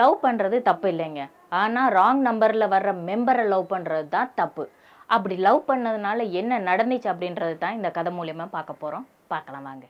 Love பண்ணுறது தப்பு இல்லைங்க. ஆனால் ராங் நம்பரில் வர்ற மெம்பரை லவ் பண்ணுறது தான் தப்பு. அப்படி லவ் பண்ணதுனால என்ன நடந்துச்சு அப்படின்றது தான் இந்த கதை மூலயமா பார்க்க போகிறோம் பார்க்கலாம் வாங்க.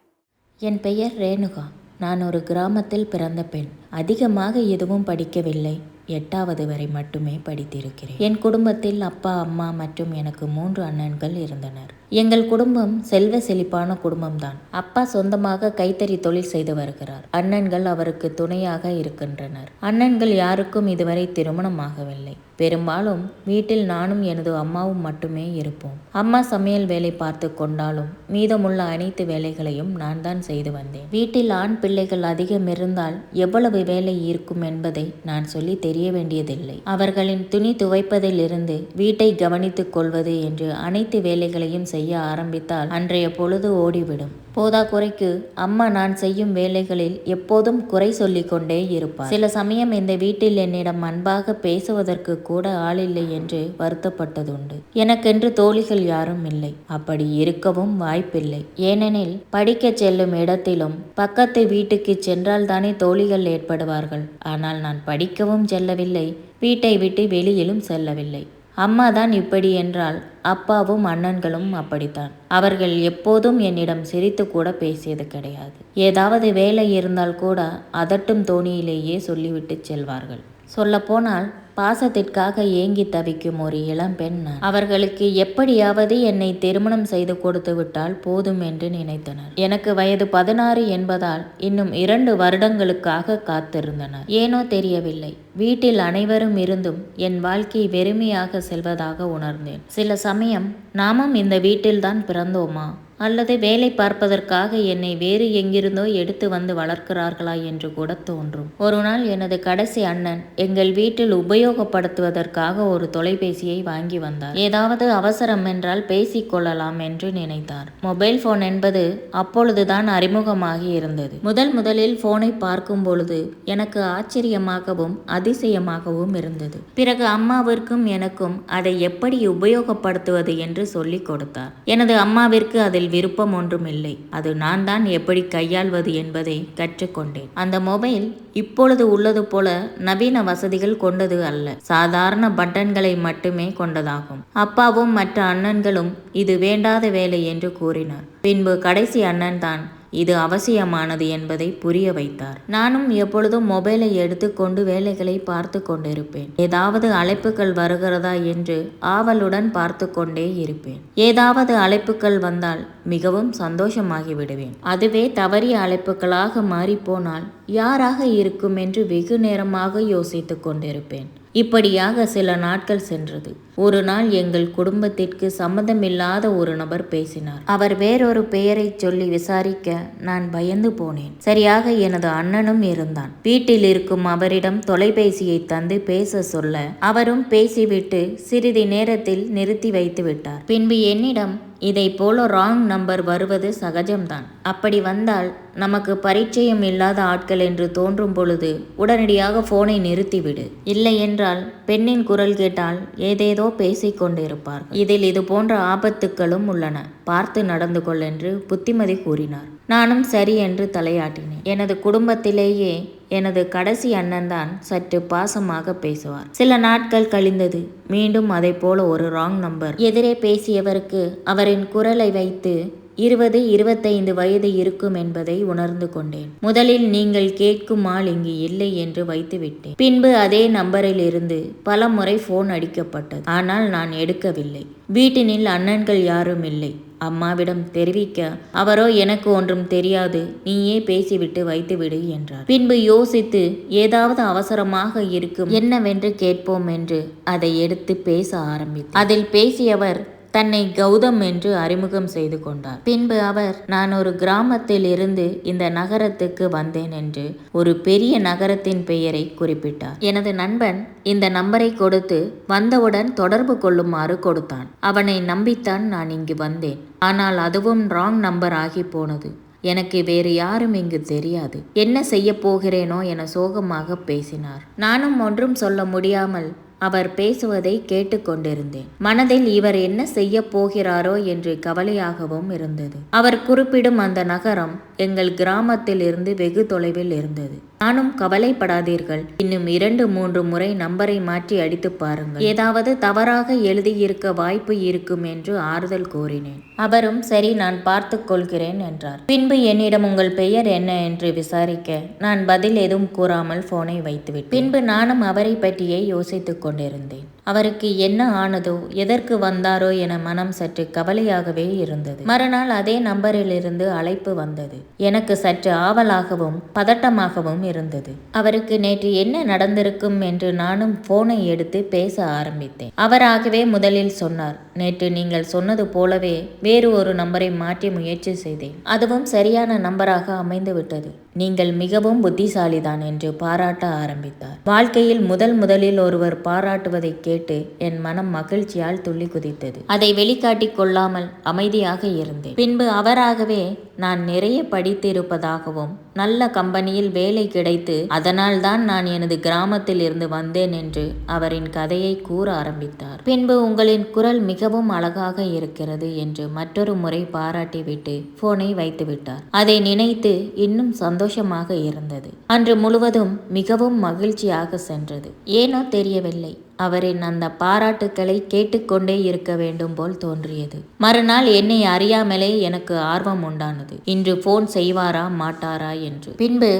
என் பெயர் ரேணுகா. நான் ஒரு கிராமத்தில் பிறந்த பெண். அதிகமாக எதுவும் படிக்கவில்லை. எட்டாவது வரை மட்டுமே படித்திருக்கிறேன். என் குடும்பத்தில் அப்பா அம்மா மற்றும் எனக்கு மூன்று அண்ணன்கள் இருந்தனர். எங்கள் குடும்பம் செல்வ செழிப்பான குடும்பம்தான். அப்பா சொந்தமாக கைத்தறி தொழில் செய்து வருகிறார். அண்ணன்கள் அவருக்கு துணையாக இருக்கின்றனர். அண்ணன்கள் யாருக்கும் இதுவரை திருமணம் ஆகவில்லை. பெரும்பாலும் வீட்டில் நானும் எனது அம்மாவும் மட்டுமே இருப்போம். அம்மா சமையல் வேலை பார்த்து கொண்டாலும் மீதமுள்ள அனைத்து வேலைகளையும் நான் தான் செய்து வந்தேன். வீட்டில் ஆண் பிள்ளைகள் அதிகம் இருந்தால் எவ்வளவு வேலை இருக்கும் என்பதை நான் சொல்லி தெரிய வேண்டியதில்லை. அவர்களின் துணி துவைப்பதில் இருந்து வீட்டை கவனித்துக் கொள்வது என்று அனைத்து வேலைகளையும் செய்ய ஆரம்பித்தால் அன்றைய பொழுது ஓடிவிடும். போதாக்குறைக்கு அம்மா நான் செய்யும் வேலைகளில் எப்போதும் குறை சொல்லிக்கொண்டே இருப்பார் சில சமயம் இந்த வீட்டில் என்னிடம் அன்பாக பேசுவதற்கு கூட ஆளில்லை என்று வருத்தப்பட்டதுண்டு. எனக்கென்று தோழிகள் யாரும் இல்லை. அப்படி இருக்கவும் வாய்ப்பில்லை. ஏனெனில் படிக்கச் செல்லும் இடத்திலும் பக்கத்து வீட்டுக்கு சென்றால் தானே தோழிகள் ஏற்படுவார்கள். ஆனால் நான் படிக்கவும் செல்லவில்லை. வீட்டை விட்டு வெளியிலும் செல்லவில்லை. அம்மா தான் இப்படி என்றால் அப்பாவும் அண்ணன்களும் அப்படித்தான். அவர்கள் எப்போதும் என்னிடம் சிரித்து கூட பேசியது கிடையாது. ஏதாவது வேலை இருந்தால் கூட அதட்டும் தோணியிலேயே சொல்லிவிட்டு செல்வார்கள். சொல்லப்போனால் பாசத்திற்காக ஏங்கி தவிக்கும் ஒரு இளம்பெண் அவர்களுக்கு எப்படியாவது என்னை திருமணம் செய்து கொடுத்து விட்டால் போதும் என்று நினைத்தனர். எனக்கு வயது பதினாறு என்பதால் இன்னும் இரண்டு வருடங்களுக்காக காத்திருந்தனர். ஏனோ தெரியவில்லை. வீட்டில் அனைவரும் இருந்தும் என் வாழ்க்கை வெறுமையாக செல்வதாக உணர்ந்தேன். சில சமயம் நாமும் இந்த வீட்டில்தான் பிறந்தோமா? அல்லது வேலை பார்ப்பதற்காக என்னை வேறு எங்கிருந்தோ எடுத்து வந்து வளர்க்கிறார்களா என்று கூட தோன்றும். ஒரு நாள் எனது கடைசி அண்ணன் எங்கள் வீட்டில் உபயோகப்படுத்துவதற்காக ஒரு தொலைபேசியை வாங்கி வந்தார். ஏதாவது அவசரம் என்றால் பேசிக் கொள்ளலாம் என்று நினைத்தார். மொபைல் போன் என்பது அப்பொழுதுதான் அறிமுகமாகி இருந்தது. முதல் முதலில் போனை பார்க்கும் பொழுது எனக்கு ஆச்சரியமாகவும் அதிசயமாகவும் இருந்தது. பிறகு அம்மாவிற்கும் எனக்கும் அதை எப்படி உபயோகப்படுத்துவது என்று சொல்லிக் கொடுத்தார். எனது அம்மாவிற்கு அதில் விருப்பம் ஒன்றும் இல்லை அது நான் தான் எப்படி கையாள்வது என்பதை கற்றுக்கொண்டேன். அந்த மொபைல் இப்பொழுது உள்ளது போல நவீன வசதிகள் கொண்டது அல்ல. சாதாரண பட்டன்களை மட்டுமே கொண்டதாகும். அப்பாவும் மற்ற அண்ணன்களும் இது வேண்டாத வேலை என்று கூறினார். பின்பு கடைசி அண்ணன் தான் இது அவசியமானது என்பதை புரிய வைத்தார். நானும் எப்பொழுதும் மொபைலை எடுத்துக்கொண்டு வேலைகளை பார்த்து கொண்டிருப்பேன். ஏதாவது அழைப்புகள் வருகிறதா என்று ஆவலுடன் பார்த்து கொண்டே இருப்பேன். ஏதாவது அழைப்புகள் வந்தால் மிகவும் சந்தோஷமாகி விடுவேன். அதுவே தவறிய அழைப்புகளாக மாறிப்போனால் யாராக இருக்கும் என்று வெகு நேரமாக யோசித்துக் கொண்டிருப்பேன். இப்படியாக சில நாட்கள் சென்றது. ஒரு நாள் எங்கள் குடும்பத்திற்கு சம்மதமில்லாத ஒரு நபர் பேசினார். அவர் வேறொரு பெயரை சொல்லி விசாரிக்க நான் பயந்து போனேன். சரியாக எனது அண்ணனும் இருந்தான். வீட்டில் இருக்கும் அவரிடம் தொலைபேசியை தந்து பேச சொல்ல அவரும் பேசிவிட்டு சிறிது நேரத்தில் நிறுத்தி வைத்து விட்டார். பின்பு என்னிடம் இதை போல ராங் நம்பர் வருவது சகஜம்தான். அப்படி வந்தால் நமக்கு பரிச்சயம் இல்லாத ஆட்கள் என்று தோன்றும் பொழுது உடனடியாக போனை நிறுத்திவிடு. இல்லை என்றால் பெண்ணின் குரல் கேட்டால் ஏதேதோ பேசிக் கொண்டிருப்பார்கள். இதில் இது போன்ற ஆபத்துக்களும் உள்ளன. பார்த்து நடந்து கொள் என்று புத்திமதி கூறினார். நானும் சரி என்று தலையாட்டினேன். எனது குடும்பத்திலேயே எனது கடைசி அண்ணன் தான் சற்று பாசமாக பேசுவார். சில நாட்கள் கழிந்தது. மீண்டும் அதை போல ஒரு ராங் நம்பர். எதிரே பேசியவருக்கு அவரின் குரலை வைத்து இருபது இருபத்தைந்து வயது இருக்கும் என்பதை உணர்ந்து கொண்டேன். முதலில் நீங்கள் கேட்கும் ஆள் இங்கு இல்லை என்று வைத்துவிட்டேன் பின்பு அதே நம்பரில் இருந்து பல முறை போன் அடிக்கப்பட்டது. ஆனால் நான் எடுக்கவில்லை. வீட்டினில் அண்ணன்கள் யாரும் இல்லை. அம்மாவிடம் தெரிவிக்க அவரோ எனக்கு ஒன்றும் தெரியாது. நீயே பேசிவிட்டு வைத்துவிடு என்றார். பின்பு யோசித்து ஏதாவது அவசரமாக இருக்கும். என்னவென்று கேட்போம் என்று அதை எடுத்து பேச ஆரம்பித்தார் அதில் பேசியவர் தன்னை கௌதம் என்று அறிமுகம் செய்து கொண்டார். பின்பு அவர் நான் ஒரு கிராமத்தில் இருந்து இந்த நகரத்துக்கு வந்தேன் என்று ஒரு பெரிய நகரத்தின் பெயரை குறிப்பிட்டார். எனது நண்பன் இந்த நம்பரை கொடுத்து வந்தவுடன் தொடர்பு கொள்ளுமாறு கொடுத்தான். அவனை நம்பித்தான் நான் இங்கு வந்தேன். ஆனால் அதுவும் ராங் நம்பர் ஆகி போனது. எனக்கு வேறு யாரும் இங்கு தெரியாது. என்ன செய்ய போகிறேனோ என சோகமாக பேசினார். நானும் ஒன்றும் சொல்ல முடியாமல் அவர் பேசுவதை கேட்டுக்கொண்டிருந்தேன். மனதில் இவர் என்ன செய்ய போகிறாரோ என்று கவலையாகவும் இருந்தது. அவர் குறிப்பிடும் அந்த நகரம் எங்கள் கிராமத்தில் இருந்து வெகு தொலைவில் இருந்தது. நானும் கவலைப்படாதீர்கள். இன்னும் இரண்டு மூன்று முறை நம்பரை மாற்றி அடித்து பாருங்கள். ஏதாவது தவறாக எழுதியிருக்க வாய்ப்பு இருக்கும் என்று ஆறுதல் கூறினேன். அவரும் சரி நான் பார்த்து கொள்கிறேன் என்றார். பின்பு என்னிடம் உங்கள் பெயர் என்ன? என்று விசாரிக்க நான் பதில் எதுவும் கூறாமல் போனை வைத்துவிட்டேன். பின்பு நானும் அவரை பற்றியே யோசித்துக் கொண்டிருந்தேன். அவருக்கு என்ன ஆனதோ எதற்கு வந்தாரோ என மனம் சற்று கவலையாகவே இருந்தது. மறுநாள் அதே நம்பரிலிருந்து அழைப்பு வந்தது. எனக்கு சற்று ஆவலாகவும் பதட்டமாகவும் இருந்தது. அவருக்கு நேற்று என்ன நடந்திருக்கும் என்று நானும் போனை எடுத்து பேச ஆரம்பித்தேன். அவராகவே முதலில் சொன்னார் நேற்று நீங்கள் சொன்னது போலவே வேறு ஒரு நம்பரை மாற்றி முயற்சி செய்தேன். அதுவும் சரியான நம்பராக அமைந்து விட்டது நீங்கள் மிகவும் புத்திசாலிதான் என்று பாராட்ட ஆரம்பித்தார். வாழ்க்கையில் முதல் முதலில் ஒருவர் பாராட்டுவதை கேட்டு என் மனம் மகிழ்ச்சியால் துள்ளி குதித்தது. அதை வெளிக்காட்டிக் கொள்ளாமல் அமைதியாக இருந்தேன். பின்பு அவராகவே நான் நிறைய படித்திருப்பதாகவும் நல்ல கம்பெனியில் வேலை கிடைத்து அதனால் தான் நான் எனது கிராமத்தில் இருந்து வந்தேன் என்று அவரின் கதையை கூற ஆரம்பித்தார். பின்பு உங்களின் குரல் மிகவும் அழகாக இருக்கிறது என்று மற்றொரு முறை பாராட்டிவிட்டு போனை வைத்துவிட்டார். அதை நினைத்து இன்னும் சந்தோஷமாக இருந்தது. அன்று முழுவதும் மிகவும் மகிழ்ச்சியாக சென்றது. ஏனோ தெரியவில்லை. அவரின் அந்த பாராட்டுக்களை கேட்டுக்கொண்டே இருக்க வேண்டும் போல் தோன்றியது. மறுநாள் என்னை அறியாமலே எனக்கு ஆர்வம் உண்டானது. இன்று போன் செய்வாரா மாட்டாரா என்று. பின்பு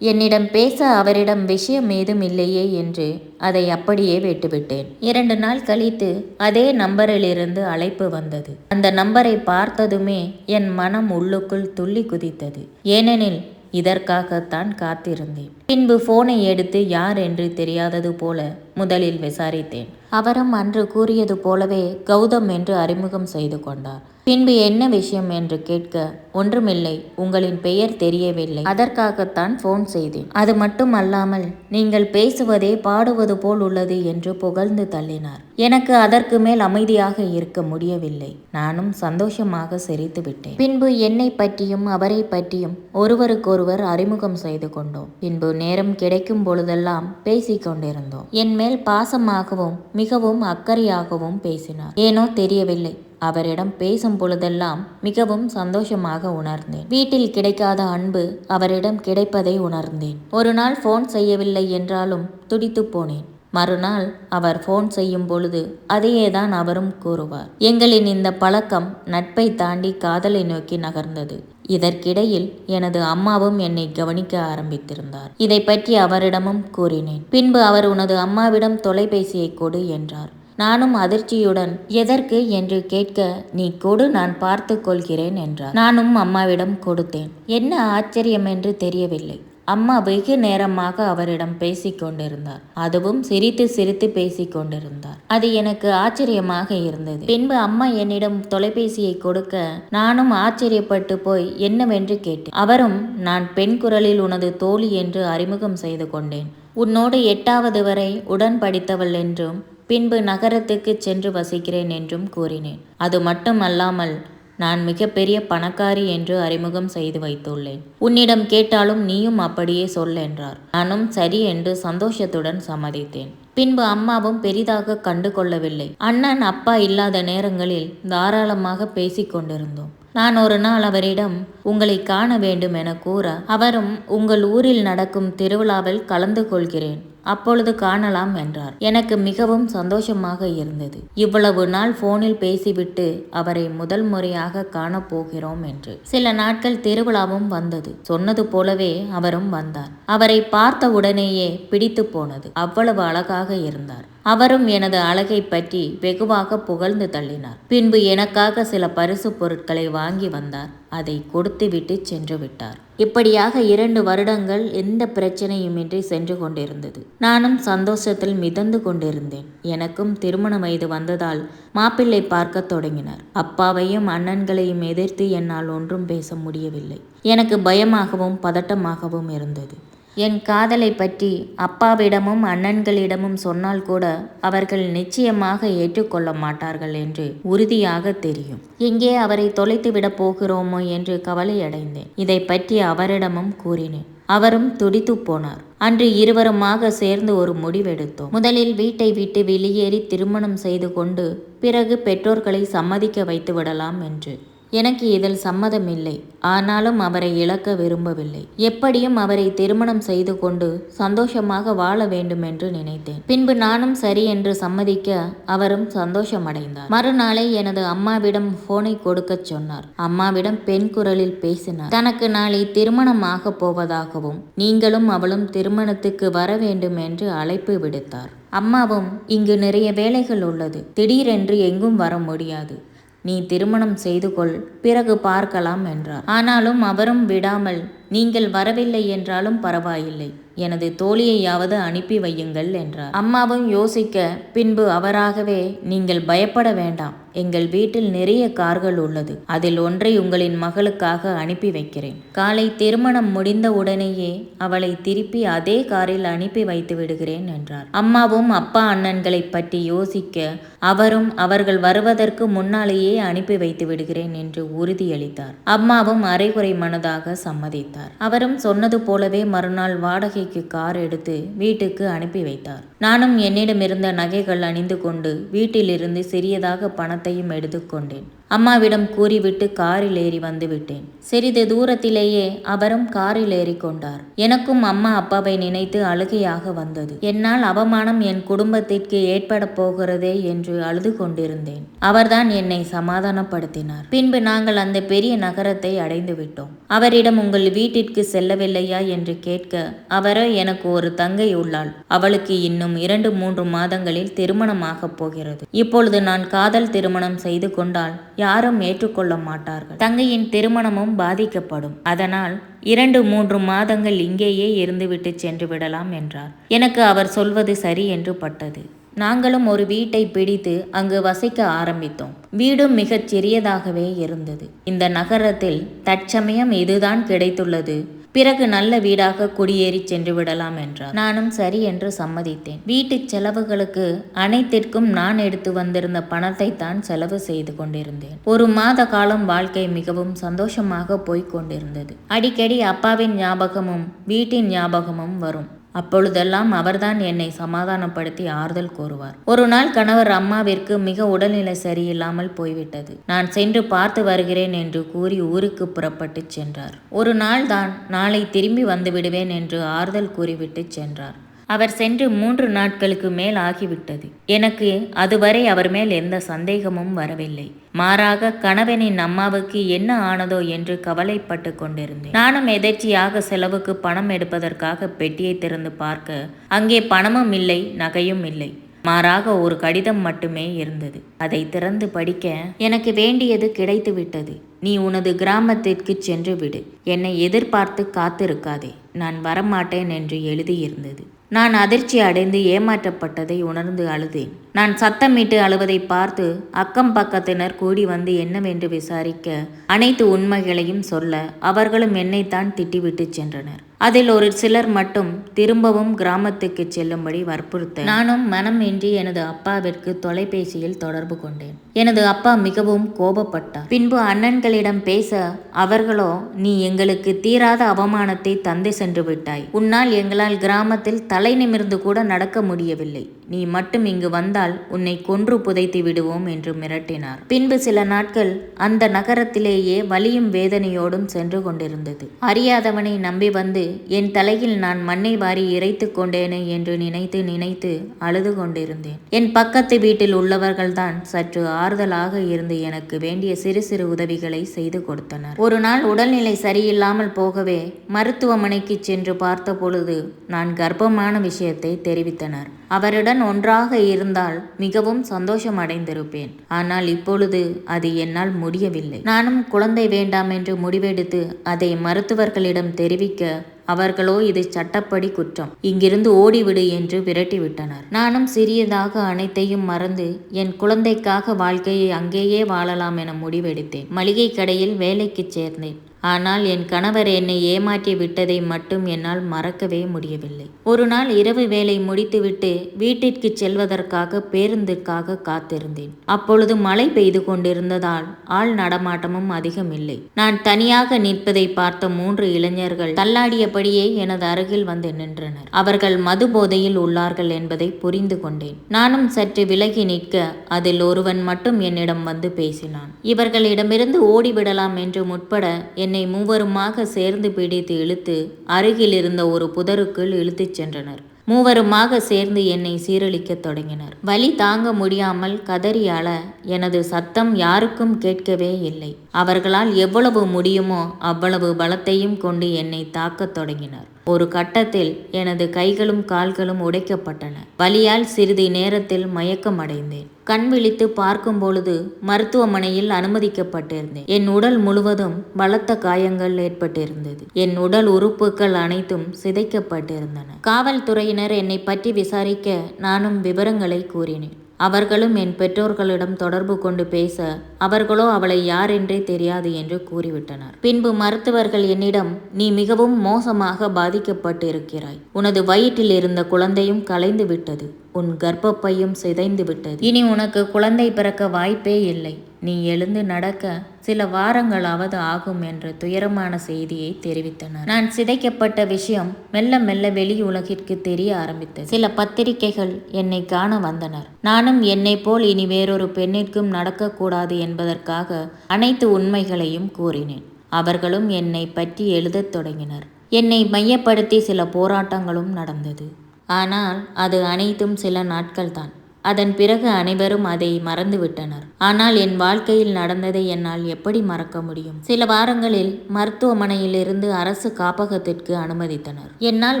என்னிடம் பேச அவரிடம் விஷயம் ஏதும் இல்லையே என்று அதை அப்படியே விட்டுவிட்டேன். இரண்டு நாள் கழித்து அதே நம்பரிலிருந்து அழைப்பு வந்தது. அந்த நம்பரை பார்த்ததுமே என் மனம் உள்ளுக்குள் துள்ளி குதித்தது. ஏனெனில் இதற்காகத்தான் காத்திருந்தேன். பின்பு போனை எடுத்து யார் என்று தெரியாதது போல முதலில் விசாரித்தேன். அவரும் அன்று கூறியது போலவே கௌதம் என்று அறிமுகம் செய்து கொண்டார். பின்பு என்ன விஷயம் என்று கேட்க ஒன்றுமில்லை உங்களின் பெயர் தெரியவில்லை. அதற்காகத்தான் போன் செய்தேன். அது மட்டும் அல்லாமல் நீங்கள் பேசுவதே பாடுவது போல் உள்ளது என்று புகழ்ந்து தள்ளினார். எனக்கு அதற்கு மேல் அமைதியாக இருக்க முடியவில்லை. நானும் சந்தோஷமாக சிரித்து விட்டேன். பின்பு என்னை பற்றியும் அவரை பற்றியும் ஒருவருக்கொருவர் அறிமுகம் செய்து கொண்டோம். பின்பு நேரம் கிடைக்கும் பொழுதெல்லாம் பேசிக் கொண்டிருந்தோம். என் மேல் பாசமாகவும் மிகவும் அக்கறையாகவும் பேசினார். ஏனோ தெரியவில்லை. அவரிடம் பேசும் பொழுதெல்லாம் மிகவும் சந்தோஷமாக உணர்ந்தேன். வீட்டில் கிடைக்காத அன்பு அவரிடம் கிடைப்பதை உணர்ந்தேன். ஒரு நாள் ஃபோன் செய்யவில்லை என்றாலும் துடித்து போனேன். மறுநாள் அவர் ஃபோன் செய்யும் பொழுது அதையேதான் அவரும் கூறுவார். எங்களின் இந்த பழக்கம் நட்பை தாண்டி காதலை நோக்கி நகர்ந்தது. இதற்கிடையில் எனது அம்மாவும் என்னை கவனிக்க ஆரம்பித்திருந்தார். இதை பற்றி அவரிடமும் கூறினேன். பின்பு அவர் உனது அம்மாவிடம் தொலைபேசியை கொடு என்றார். நானும் அதிர்ச்சியுடன் எதற்கு என்று கேட்க நீ கொடு நான் பார்த்து கொள்கிறேன் என்றார். நானும் அம்மாவிடம் கொடுத்தேன். என்ன ஆச்சரியம் என்று தெரியவில்லை. அம்மா வெகு நேரமாக அவரிடம் பேசிக் கொண்டிருந்தார். அதுவும் சிரித்து சிரித்து பேசிக் கொண்டிருந்தார். அது எனக்கு ஆச்சரியமாக இருந்தது. பின்பு அம்மா என்னிடம் தொலைபேசியை கொடுக்க நானும் ஆச்சரியப்பட்டு போய் என்னவென்று கேட்டேன். அவரும் நான் பெண் குரலில் உனது தோழி என்று அறிமுகம் செய்து கொண்டேன். உன்னோடு எட்டாவது வரை உடன் படித்தவள் என்றும் பின்பு நகரத்துக்கு சென்று வசிக்கிறேன் என்றும் கூறினேன். அது மட்டுமல்லாமல் நான் மிகப்பெரிய பணக்காரி என்று அறிமுகம் செய்து வைத்துள்ளேன். உன்னிடம் கேட்டாலும் நீயும் அப்படியே சொல் என்றார். நானும் சரி என்று சந்தோஷத்துடன் சம்மதித்தேன். பின்பு அம்மாவும் பெரிதாக கண்டு கொள்ளவில்லை அண்ணன் அப்பா இல்லாத நேரங்களில் தாராளமாக பேசிக்கொண்டிருந்தோம் நான் ஒரு நாள் அவரிடம் உங்களை காண வேண்டும் என கூற அவரும் உங்கள் ஊரில் நடக்கும் திருவிழாவில் கலந்து கொள்கிறேன். அப்பொழுது காணலாம் என்றார். எனக்கு மிகவும் சந்தோஷமாக இருந்தது. இவ்வளவு நாள் போனில் பேசிவிட்டு அவரை முதல் முறையாக காணப்போகிறோம் என்று. சில நாட்கள் திருவிழாவும் வந்தது. சொன்னது போலவே அவரும் வந்தார். அவரை பார்த்த உடனேயே பிடித்து போனது. அவ்வளவு அழகாக இருந்தார். அவரும் எனது அழகை பற்றி வெகுவாக புகழ்ந்து தள்ளினார். பின்பு எனக்காக சில பரிசு பொருட்களை வாங்கி வந்தார். அதை கொடுத்துவிட்டு சென்று விட்டார். இப்படியாக இரண்டு வருடங்கள் எந்த பிரச்சனையுமின்றி சென்று கொண்டிருந்தது. நானும் சந்தோஷத்தில் மிதந்து கொண்டிருந்தேன். எனக்கும் திருமண வயது வந்ததால் மாப்பிள்ளை பார்க்க தொடங்கினார். அப்பாவையும் அண்ணன்களையும் எதிர்த்து என்னால் ஒன்றும் பேச முடியவில்லை. எனக்கு பயமாகவும் பதட்டமாகவும் இருந்தது. என் காதலை பற்றி அப்பாவிடமும் அண்ணன்களிடமும் சொன்னால் கூட அவர்கள் நிச்சயமாக ஏற்றுக்கொள்ள மாட்டார்கள் என்று உறுதியாக தெரியும். எங்கே அவரை தொலைத்து விடப் போகிறோமோ என்று கவலையடைந்தேன். இதை பற்றி அவரிடமும் கூறினேன். அவரும் துடித்து போனார். அன்று இருவருமாக சேர்ந்து ஒரு முடிவெடுத்தோம். முதலில் வீட்டை விட்டு வெளியேறி திருமணம் செய்து கொண்டு பிறகு பெற்றோர்களை சம்மதிக்க வைத்து விடலாம் என்று எனக்கு இதில் சம்மதமில்லை. ஆனாலும் அவரை இழக்க விரும்பவில்லை. எப்படியும் அவரை திருமணம் செய்து கொண்டு சந்தோஷமாக வாழ வேண்டும் என்று நினைத்தேன். பின்பு நானும் சரி என்று சம்மதிக்க அவரும் சந்தோஷமடைந்தார். மறுநாளை எனது அம்மாவிடம் போனை கொடுக்கச் சொன்னார். அம்மாவிடம் பெண் குரலில் பேசினார். தனக்கு நாளை திருமணம் ஆகப் போவதாகவும் நீங்களும் அவளும் திருமணத்துக்கு வர வேண்டும் என்று அழைப்பு விடுத்தார். அம்மாவும் இங்கு நிறைய வேலைகள் உள்ளது. திடீரென்று எங்கும் வர முடியாது. நீ திருமணம் செய்து கொள் பிறகு பார்க்கலாம் என்றார். ஆனாலும் அவரும் விடாமல் நீங்கள் வரவில்லை என்றாலும் பரவாயில்லை. எனது தோழியையாவது அனுப்பி வையுங்கள் என்றார். அம்மாவும் யோசிக்க பின்பு அவராகவே நீங்கள் பயப்பட வேண்டாம். எங்கள் வீட்டில் நிறைய கார்கள் உள்ளது. அதில் ஒன்றை உங்களின் மகளுக்காக அனுப்பி வைக்கிறேன். காலை திருமணம் முடிந்த உடனேயே அவளை திருப்பி அதே காரில் அனுப்பி வைத்து விடுகிறேன் என்றார். அம்மாவும் அப்பா அண்ணன்களை பற்றி யோசிக்க அவரும் அவர்கள் வருவதற்கு முன்னாலேயே அனுப்பி வைத்து விடுகிறேன் என்று உறுதியளித்தார். அம்மாவும் அரைகுறை மனதாக சம்மதித்தார். அவரும் சொன்னது போலவே மறுநாள் வாடகைக்கு கார் எடுத்து வீட்டுக்கு அனுப்பி வைத்தார். நானும் என்னிடமிருந்த நகைகள் அணிந்து கொண்டு வீட்டிலிருந்து சிறியதாக பணத்தையும் எடுத்துக்கொண்டேன். அம்மாவிடம் கூறிவிட்டு காரில் ஏறி வந்துவிட்டேன். சிறிது தூரத்திலேயே அவரும் காரில் ஏறிக்கொண்டார் எனக்கும் அம்மா அப்பாவை நினைத்து அழுகையாக வந்தது. என்னால் அவமானம் என் குடும்பத்திற்கு ஏற்பட போகிறதே என்று அழுது கொண்டிருந்தேன். அவர்தான் என்னை சமாதானப்படுத்தினார். பின்பு நாங்கள் அந்த பெரிய நகரத்தை அடைந்து விட்டோம். அவரிடம் உங்கள் வீட்டிற்கு செல்லவில்லையா என்று கேட்க அவரோ எனக்கு ஒரு தங்கை உள்ளாள். அவளுக்கு இன்னும் இரண்டு மூன்று மாதங்களில் திருமணமாகப் போகிறது. இப்பொழுது நான் காதல் திருமணம் செய்து கொண்டால் யாரும் ஏற்றுக்கொள்ள மாட்டார்கள் தங்கையின் திருமணமும் பாதிக்கப்படும். அதனால் இரண்டு மூன்று மாதங்கள் இங்கேயே இருந்துவிட்டு சென்று விடலாம் என்றார். எனக்கு அவர் சொல்வது சரி என்று பட்டது. நாங்களும் ஒரு வீட்டை பிடித்து அங்கு வசிக்க ஆரம்பித்தோம். வீடும் மிகச் சிறியதாகவே இருந்தது. இந்த நகரத்தில் தற்சமயம் இதுதான் கிடைத்துள்ளது. பிறகு நல்ல வீடாக குடியேறி சென்று விடலாம் என்றார். நானும் சரி என்று சம்மதித்தேன். வீட்டு செலவுகளுக்கு அனைத்திற்கும் நான் எடுத்து வந்திருந்த பணத்தை தான் செலவு செய்து கொண்டிருந்தேன். ஒரு மாத காலம் வாழ்க்கை மிகவும் சந்தோஷமாக போய்க் கொண்டிருந்தது. அடிக்கடி அப்பாவின் ஞாபகமும் வீட்டின் ஞாபகமும் வரும். அப்பொழுதெல்லாம் அவர்தான் என்னை சமாதானப்படுத்தி ஆறுதல் கூறுவார். ஒரு நாள் கணவர் அம்மாவிற்கு மிக உடல்நிலை சரியில்லாமல் போய்விட்டது. நான் சென்று பார்த்து வருகிறேன் என்று கூறி ஊருக்கு புறப்பட்டு சென்றார். ஒரு நாள் தான் நாளை திரும்பி வந்து விடுவேன் என்று ஆறுதல் கூறிவிட்டு சென்றார். அவர் சென்று மூன்று நாட்களுக்கு மேல் ஆகிவிட்டது. எனக்கு அதுவரை அவர் மேல் எந்த சந்தேகமும் வரவில்லை. மாறாக கணவனின் அம்மாவுக்கு என்ன ஆனதோ என்று கவலைப்பட்டு கொண்டிருந்தேன். நானும் எதர்ச்சியாக செலவுக்கு பணம் எடுப்பதற்காக பெட்டியை திறந்து பார்க்க அங்கே பணமும் இல்லை நகையும் இல்லை. மாறாக ஒரு கடிதம் மட்டுமே இருந்தது. அதை திறந்து படிக்க எனக்கு வேண்டியது கிடைத்து விட்டது நீ உனது கிராமத்திற்கு சென்று விடு. என்னை எதிர்பார்த்து காத்திருக்காதே. நான் வரமாட்டேன் என்று எழுதியிருந்தது. நான் அதிர்ச்சி அடைந்து ஏமாற்றப்பட்டதை உணர்ந்து அழுதேன். நான் சத்தமிட்டு அழுவதை பார்த்து அக்கம் பக்கத்தினர் கூடி வந்து என்னவென்று விசாரிக்க அனைத்து உண்மைகளையும் சொல்ல அவர்களும் என்னைத்தான் திட்டிவிட்டு சென்றனர். அதில் ஒரு சிலர் மட்டும் திரும்பவும் கிராமத்துக்கு செல்லும்படி வற்புறுத்த நானும் மனம் இன்றி எனது அப்பாவிற்கு தொலைபேசியில் தொடர்பு கொண்டேன். எனது அப்பா மிகவும் கோபப்பட்டார். பின்பு அண்ணன்களிடம் பேச அவர்களோ நீ எங்களுக்கு தீராத அவமானத்தை தந்தை சென்று விட்டாய். உன்னால் எங்களால் கிராமத்தில் தலை நிமிர்ந்து கூட நடக்க முடியவில்லை. நீ மட்டும் இங்கு வந்தால் உன்னை கொன்று புதைத்து விடுவோம் என்று மிரட்டினார். பின்பு சில நாட்கள் அந்த நகரத்திலேயே வலியும் வேதனையோடும் சென்று கொண்டிருந்தது. அறியாதவனை நம்பி வந்து என் தலையில் நான் மண்ணை வாரி இறைத்து கொண்டேனே என்று நினைத்து நினைத்து அழுது கொண்டிருந்தேன். என் பக்கத்து வீட்டில் உள்ளவர்கள்தான் சற்று ஆறுதலாக இருந்து எனக்கு வேண்டிய சிறு சிறு உதவிகளை செய்து கொடுத்தனர். ஒரு நாள் உடல்நிலை சரியில்லாமல் போகவே மருத்துவமனைக்கு சென்று பார்த்த பொழுது நான் கர்ப்பமான விஷயத்தை தெரிவித்தனர். அவருடன் ஒன்றாக இருந்தால் மிகவும் சந்தோஷம் அடைந்திருப்பேன் ஆனால் இப்பொழுது அது என்னால் முடியவில்லை. நானும் குழந்தை வேண்டாம் என்று முடிவெடுத்து அதை மருத்துவர்களிடம் தெரிவிக்க அவர்களோ இது சட்டப்படி குற்றம். இங்கிருந்து ஓடிவிடு என்று விரட்டிவிட்டனர். நானும் சிறியதாக அனைத்தையும் மறந்து என் குழந்தைக்காக வாழ்க்கையை அங்கேயே வாழலாம் என முடிவெடுத்தேன். மளிகை கடையில் வேலைக்கு சேர்ந்தேன். ஆனால் என் கணவர் என்னை ஏமாற்றி விட்டதை மட்டும் என்னால் மறக்கவே முடியவில்லை. ஒரு நாள் இரவு வேலை முடித்துவிட்டு வீட்டிற்கு செல்வதற்காக பேருந்திற்காக காத்திருந்தேன். அப்பொழுது மழை பெய்து கொண்டிருந்ததால் ஆள் நடமாட்டமும் அதிகம் இல்லை. நான் தனியாக நிற்பதை பார்த்த மூன்று இளைஞர்கள் தள்ளாடியபடியே எனது அருகில் வந்து நின்றனர். அவர்கள் மது போதையில் உள்ளார்கள் என்பதை புரிந்து கொண்டேன். நானும் சற்று விலகி நிற்க அதில் ஒருவன் மட்டும் என்னிடம் வந்து பேசினான். இவர்களிடமிருந்து ஓடிவிடலாம் என்று முற்பட என்னை மூவருமாக சேர்ந்து பிடித்து இழுத்து அருகில் இருந்த ஒரு புதருக்குள் இழுத்துச் சென்றனர். மூவருமாக சேர்ந்து என்னை சீரழிக்கத் தொடங்கினர். வலி தாங்க முடியாமல் கதறி அழ எனது சத்தம் யாருக்கும் கேட்கவே இல்லை. அவர்களால் எவ்வளவு முடியுமோ அவ்வளவு பலத்தையும் கொண்டு என்னை தாக்கத் தொடங்கினர். ஒரு கட்டத்தில் எனது கைகளும் கால்களும் உடைக்கப்பட்டன. வலியால் சிறிது நேரத்தில் மயக்கம் அடைந்தேன். கண் விழித்து பார்க்கும் பொழுது மருத்துவமனையில் அனுமதிக்கப்பட்டிருந்தேன். என் உடல் முழுவதும் பலத்த காயங்கள் ஏற்பட்டிருந்தது. என் உடல் உறுப்புகள் அனைத்தும் சிதைக்கப்பட்டிருந்தன. காவல்துறையினர் என்னை பற்றி விசாரிக்க நானும் விவரங்களை கூறினேன். அவர்களும் என் பெற்றோர்களிடம் தொடர்பு கொண்டு பேச அவர்களோ அவளை யார் என்றே தெரியாது என்று கூறிவிட்டனர். பின்பு மருத்துவர்கள் என்னிடம் நீ மிகவும் மோசமாக பாதிக்கப்பட்டிருக்கிறாய். உனது வயிற்றில் இருந்த குழந்தையும் கலைந்து விட்டது. உன் கர்ப்பப்பையும் சிதைந்து விட்டது இனி உனக்கு குழந்தை பிறக்க வாய்ப்பே இல்லை. நீ எழுந்து நடக்க சில வாரங்களாவது ஆகும் என்ற துயரமான செய்தியை தெரிவித்தனர். நான் சிதைக்கப்பட்ட விஷயம் மெல்ல மெல்ல வெளி உலகிற்கு தெரிய ஆரம்பித்தது. சில பத்திரிகைகள் என்னை காண வந்தனர். நானும் என்னை போல் இனி வேறொரு பெண்ணிற்கும் நடக்கக்கூடாது என்பதற்காக அனைத்து உண்மைகளையும் கூறினேன். அவர்களும் என்னை பற்றி எழுதத் தொடங்கினர். என்னை மையப்படுத்தி சில போராட்டங்களும் நடந்தது. ஆனால் அது அனைத்தும் சில நாட்கள்தான். அதன் பிறகு அனைவரும் அதை மறந்துவிட்டனர். ஆனால் என் வாழ்க்கையில் நடந்ததை என்னால் எப்படி மறக்க முடியும்? சில வாரங்களில் மருத்துவமனையிலிருந்து அரசு காப்பகத்திற்கு அனுமதித்தனர். என்னால்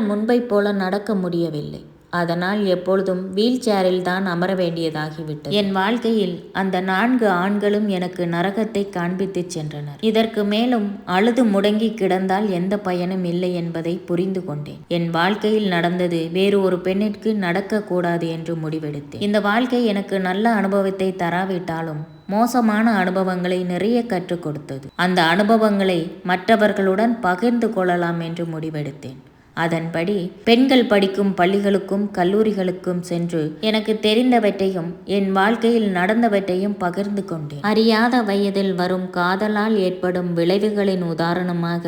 முன்பை போல நடக்க முடியவில்லை. அதனால் எப்பொழுதும் வீல் சேரில் தான் அமர வேண்டியதாகிவிட்டது. என் வாழ்க்கையில் அந்த நான்கு ஆண்களும் எனக்கு நரகத்தை காண்பித்துச் சென்றனர். இதற்கு மேலும் அழுது முடங்கி கிடந்தால் எந்த பயனும் இல்லை என்பதை புரிந்து கொண்டேன். என் வாழ்க்கையில் நடந்தது வேறு ஒரு பெண்ணிற்கு நடக்கக்கூடாது என்று முடிவெடுத்தேன். இந்த வாழ்க்கை எனக்கு நல்ல அனுபவத்தை தராவிட்டாலும் மோசமான அனுபவங்களை நிறைய கற்றுக் கொடுத்தது. அந்த அனுபவங்களை மற்றவர்களுடன் பகிர்ந்து கொள்ளலாம் என்று முடிவெடுத்தேன். அதன்படி பெண்கள் படிக்கும் பள்ளிகளுக்கும் கல்லூரிகளுக்கும் சென்று எனக்கு தெரிந்தவற்றையும் என் வாழ்க்கையில் நடந்தவற்றையும் பகிர்ந்து கொண்டேன். அறியாத வயதில் வரும் காதலால் ஏற்படும் விளைவுகளின் உதாரணமாக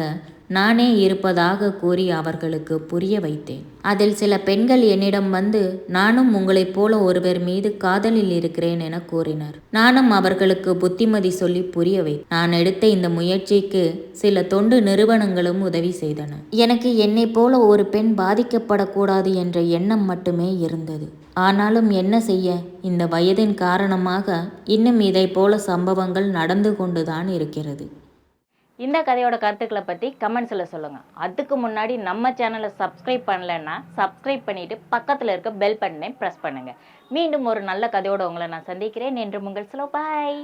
நானே இருப்பதாக கூறி அவர்களுக்கு புரிய வைத்தேன். அதில் சில பெண்கள் என்னிடம் வந்து நானும் உங்களைப் போல ஒருவர் மீது காதலில் இருக்கிறேன் என கூறினர். நானும் அவர்களுக்கு புத்திமதி சொல்லி புரிய வை நான் எடுத்த இந்த முயற்சிக்கு சில தொண்டு நிறுவனங்களும் உதவி செய்தன. எனக்கு என்னை போல ஒரு பெண் பாதிக்கப்படக்கூடாது என்ற எண்ணம் மட்டுமே இருந்தது. ஆனாலும் என்ன செய்ய இந்த வயதின் காரணமாக இன்னும் இதை போல சம்பவங்கள் நடந்து கொண்டுதான் இருக்கிறது. இந்த கதையோட கருத்துக்களை பற்றி கமெண்ட்ஸில் சொல்லுங்கள் அதுக்கு முன்னாடி நம்ம சேனலை சப்ஸ்கிரைப் பண்ணலைன்னா சப்ஸ்கிரைப் பண்ணிவிட்டு பக்கத்தில் இருக்க பெல் பட்டனை ப்ரெஸ் பண்ணுங்கள் மீண்டும் ஒரு நல்ல கதையோட உங்களை நான் சந்திக்கிறேன். என்று உங்கள் சிலோ பாய்